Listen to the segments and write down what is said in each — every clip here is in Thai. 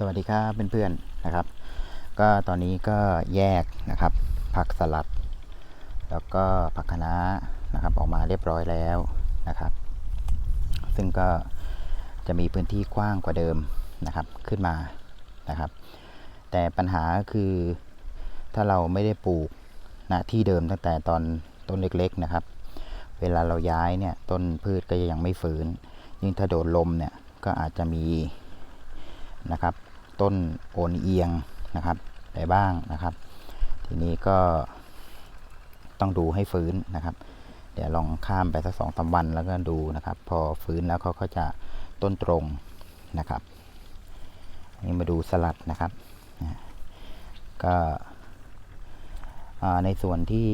สวัสดีครับเพื่อนๆนะครับ ก็ตอนนี้ก็แยกนะครับ ผักสลัด แล้วก็ผักคะน้านะครับ ออกมาเรียบร้อยแล้วนะครับ ซึ่งก็จะมีพื้นที่กว้างกว่าเดิมนะครับขึ้นมานะครับ แต่ปัญหาก็คือถ้าเราไม่ได้ปลูกณที่เดิมตั้งแต่ตอนต้นเล็กๆนะครับ เวลาเราย้ายเนี่ยต้นพืชก็ยังไม่ฟื้น ยิ่งถ้าโดนลมเนี่ยก็อาจจะมีนะครับ ต้นโอนเอียงนะครับไปบ้างนะครับ ทีนี้ก็ต้องดูให้ฟื้นนะครับ เดี๋ยวลองข้ามไปสักสองสามวันแล้วก็ดูนะครับ พอฟื้นแล้วเขาก็จะต้นตรงนะครับนี่มาดูสลัดนะครับ ก็ในส่วนที่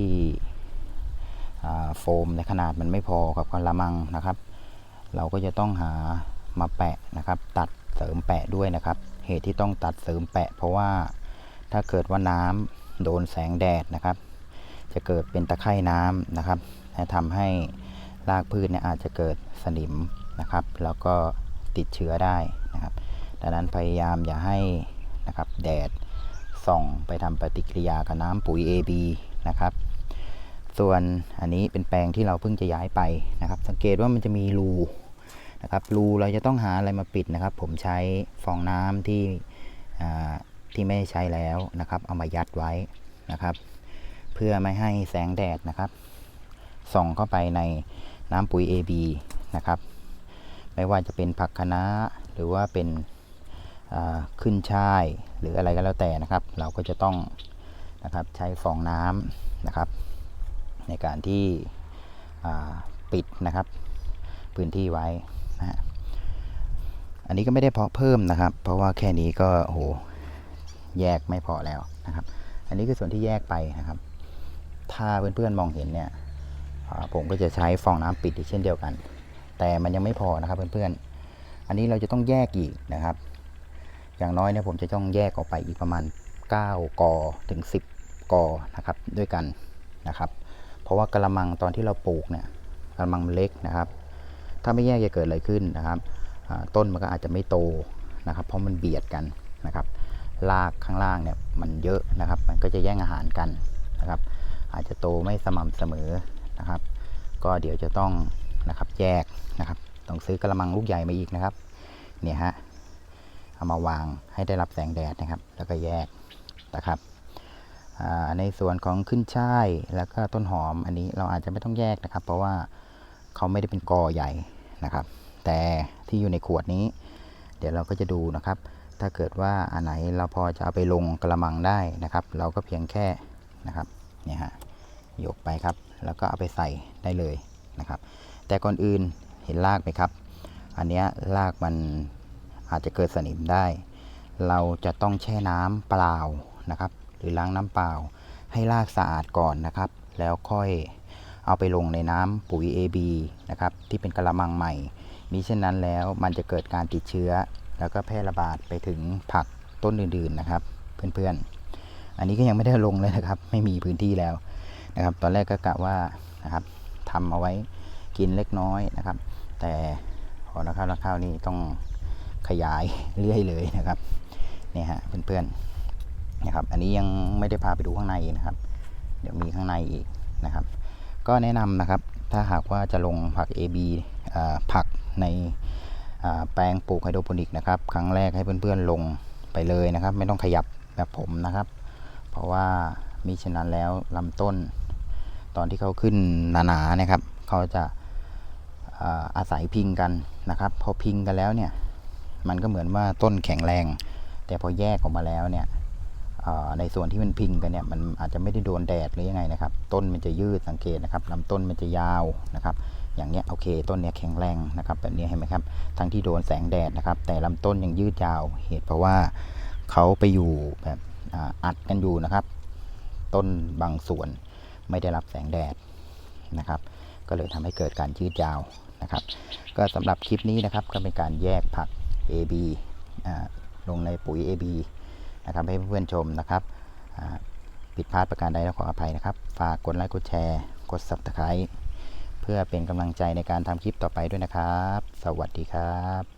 โฟมในขนาดมันไม่พอกับกระมังนะครับ เราก็จะต้องหามาแปะนะครับ ตัดเสริมแปะด้วยนะครับ เหตุที่ต้องตัดเสริมแปะ เพราะว่าถ้าเกิดว่าน้ำโดนแสงแดดนะครับ จะเกิดเป็นตะไคร่น้ำนะครับและทำให้รากพืชเนี่ยอาจจะเกิดสนิมนะครับ แล้วก็ติดเชื้อได้นะครับ ดังนั้นพยายามอย่าให้นะครับแดดส่องไปทำปฏิกิริยากับน้ำปุ๋ย AB นะครับ ส่วนอันนี้เป็นแปลงที่เราเพิ่งจะย้ายไปนะครับ สังเกตว่ามันจะมีรู นะครับรูเราจะต้องหาอะไรมาปิดนะครับ ผมใช้ฟองน้ำที่ที่ไม่ใช้แล้วนะครับ เอามายัดไว้นะครับ เพื่อไม่ให้แสงแดดนะครับ ส่องเข้าไปในน้ำปุ๋ย AB นะครับ ไม่ว่าจะเป็นผักคะน้าหรือว่าเป็นขึ้นช่ายหรืออะไรก็แล้วแต่นะครับ เราก็จะต้องนะครับใช้ฟองน้ำนะครับ ในการที่ปิดนะครับ พื้นที่ไว้ นะอันนี้ก็ไม่ได้เพาะเพิ่มนะครับ เพราะว่าแค่นี้ก็โหแยกไม่พอแล้วนะครับ อันนี้คือส่วนที่แยกไปนะครับ ถ้าเพื่อนๆมองเห็นเนี่ยผมก็จะใช้ฟองน้ำปิดอีกเช่นเดียวกัน แต่มันยังไม่พอนะครับเพื่อนๆ อันนี้เราจะต้องแยกอีกนะครับ อย่างน้อยเนี่ยผมจะต้องแยกออกไปอีกประมาณ 9 กอถึง 10 กอนะครับด้วยกันนะครับ เพราะว่ากระมังตอนที่เราปลูกเนี่ยกระมังมันเล็กนะครับ ถ้าไม่แยกจะเกิดอะไรขึ้นนะครับต้นมันก็อาจจะไม่โตนะครับ เพราะมันเบียดกันนะครับรากข้างล่างเนี่ยมันเยอะนะครับ มันก็จะแย่งอาหารกันนะครับ อาจจะโตไม่สม่ำเสมอนะครับ ก็เดี๋ยวจะต้องนะครับแยกนะครับ ต้องซื้อกระมังลูกใหญ่มาอีกนะครับ เนี่ยฮะเอามาวางให้ได้รับแสงแดดนะครับ แล้วก็แยกนะครับในส่วนของขึ้นช่ายแล้วก็ต้นหอมอันนี้เราอาจจะไม่ต้องแยกนะครับ เพราะว่าเขาไม่ได้เป็นกอใหญ่ นะครับ แต่ที่อยู่ในขวดนี้ เดี๋ยวเราก็จะดูนะครับ ถ้าเกิดว่าอันไหนเราพอจะเอาไปลงกระมังได้นะครับ เราก็เพียงแค่นะครับเนี่ยฮะยกไปครับ แล้วก็เอาไปใส่ได้เลยนะครับ แต่ก่อนอื่นเห็นรากไหมครับ อันเนี้ยรากมันอาจจะเกิดสนิมได้ เราจะต้องแช่น้ำเปล่านะครับ หรือล้างน้ำเปล่า ให้รากสะอาดก่อนนะครับ แล้วค่อย เอาไปลงในน้ำปุ๋ย AB นะครับที่เป็นกระมังใหม่ มิเช่นนั้นแล้วมันจะเกิดการติดเชื้อ แล้วก็แพร่ระบาดไปถึงผักต้นอื่นๆนะครับ เพื่อนๆ อันนี้ก็ยังไม่ได้ลงเลยนะครับ ไม่มีพื้นที่แล้วนะครับ ตอนแรกก็กะว่านะครับทำเอาไว้กินเล็กน้อยนะครับ แต่พอนะครับแล้วข้าวนี่ต้องขยายเรื่อยเลยนะครับเนี่ยฮะเพื่อนๆนะครับ อันนี้ยังไม่ได้พาไปดูข้างในนะครับ เดี๋ยวมีข้างในอีกนะครับ ก็แนะนำนะครับ ถ้าหากว่าจะลงผัก AB อ่าผักในแปลงปลูกไฮโดรโปนิกนะครับ ครั้งแรกให้เพื่อนๆลงไปเลยนะครับ ไม่ต้องขยับแบบผมนะครับ เพราะว่ามิฉะนั้นแล้วลำต้น ตอนที่เขาขึ้นหนาๆนะครับ เขาจะอาศัยพิงกันนะครับ พอพิงกันแล้วเนี่ย มันก็เหมือนว่าต้นแข็งแรง แต่พอแยกออกมาแล้วเนี่ย ในส่วนที่มันพิงกันเนี่ยมันอาจจะไม่ได้โดนแดดหรือยังไงนะครับ ต้นมันจะยืดสังเกตนะครับลำต้นมันจะยาวนะครับอย่างเนี้ยโอเค ต้นเนี้ยแข็งแรงนะครับแบบนี้เห็นไหมครับ ทั้งที่โดนแสงแดดนะครับ แต่ลำต้นยังยืดยาวเหตุเพราะว่าเขาไปอยู่แบบอ,อัดกันอยู่นะครับ ต้นบางส่วนไม่ได้รับแสงแดดนะครับ ก็เลยทำให้เกิดการยืดยาวนะครับ ก็สำหรับคลิปนี้นะครับก็เป็นการแยกผัก AB อ่าลงในปุ๋ย AB นะครับให้เพื่อนๆชมนะครับผิดพลาดประการใดแล้วขออภัยนะครับ ฝากกดไลค์กดแชร์ กด Subscribe เพื่อเป็นกำลังใจในการทำคลิปต่อไปด้วยนะครับ สวัสดีครับ